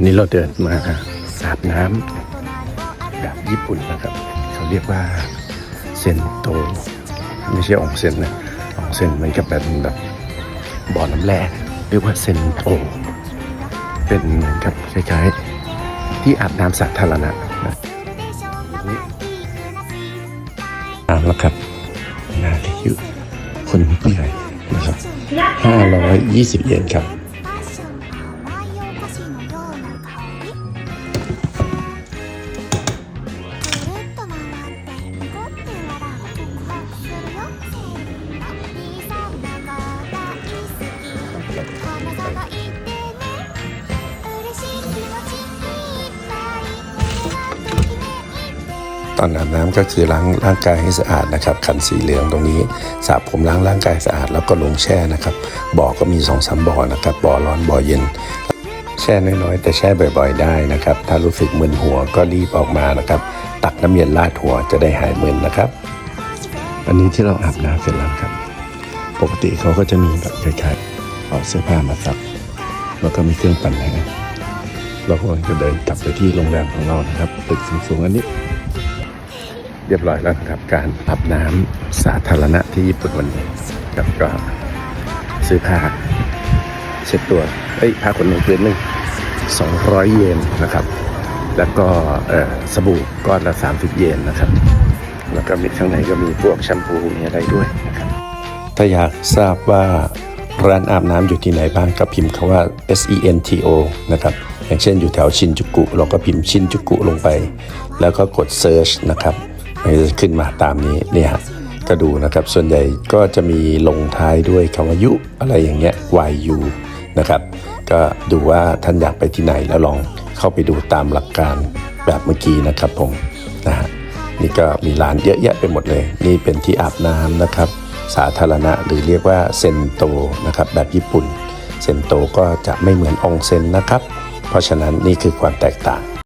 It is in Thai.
ันนี้เราเดินมาสาบน้ำแบบญี่ปุ่นนะครับ เขาเรียกว่าเซนโต ไม่ใช่องเซนนะองเซนเหมือนกับแบบแบบบ่อน้ำแร่เรียกว่าเซนโต เป็นเหมือนกับคล้ายๆ ที่อาบน้ำสาธารณะนะน้ำแล้วครับนาที่อยู่คนผู้ใหญ่นะครับห้าร้อยยี่สิบเยนครับ ตอนอาบน้ำก็คือล้างร่างกายให้สะอาดนะครับ ขันสีเหลืองตรงนี้สระผมล้างร่างกายสะอาดแล้วก็ลงแช่นะครับ บ่อก็มีสองสามบ่อนะครับ บ่อร้อนบ่อเย็น แช่น้อยๆ แต่แช่บ่อยๆ ได้นะครับ ถ้ารู้สึกมึนหัวก็รีบออกมานะครับ ตักน้ำเย็นราดหัวจะได้หายมึนนะครับ อันนี้ที่เราอาบน้ำเสร็จแล้วครับ ปกติเขาก็จะมีแบบคล้ายๆเอาเสื้อผ้ามาซัก แล้วก็มีเครื่องปั่นแห้งเราก็จะเดินกลับไปที่โรงแรมของเรานะครับตึกสูงๆอันนี้ เรียบร้อยแล้วครับการอาบน้ำสาธารณะที่ญี่ปุ่นวันนี้ครับก็ซื้อผ้าเช็ดตัวเอ้ยผ้าขนหนูพื้นหนึ่งสองร้อยเยนนะครับ แล้วก็เอ่อสบู่ก้อนละสามสิบเยนนะครับ แล้วก็มีข้างในก็มีพวกแชมพูมีอะไรด้วยนะครับถ้าอยากทราบว่าร้านอาบน้ำอยู่ที่ไหนบ้างก็พิมพ์คาว่า S E N T O นะครับอย่างเช่นอยู่แถวชินจูกุเราก็พิมพ์ชินจูกุลงไป แล้วก็กด Search นะครับ มันจะขึ้นมาตามนี้เนี่ยฮะก็ดูนะครับ ส่วนใหญ่ก็จะมีลงท้ายด้วยคำว่ายุอะไรอย่างเงี้ย YU นะครับ ก็ดูว่าท่านอยากไปที่ไหนแล้วลองเข้าไปดูตามหลักการแบบเมื่อกี้นะครับผมนะฮะนี่ก็มีร้านเยอะแยะไปหมดเลย นี่เป็นที่อาบน้ำนะครับ สาธารณะหรือเรียกว่าเซนโตนะครับแบบญี่ปุ่น เซนโตก็จะไม่เหมือนองเซนนะครับ เพราะฉะนั้นนี่คือความแตกต่าง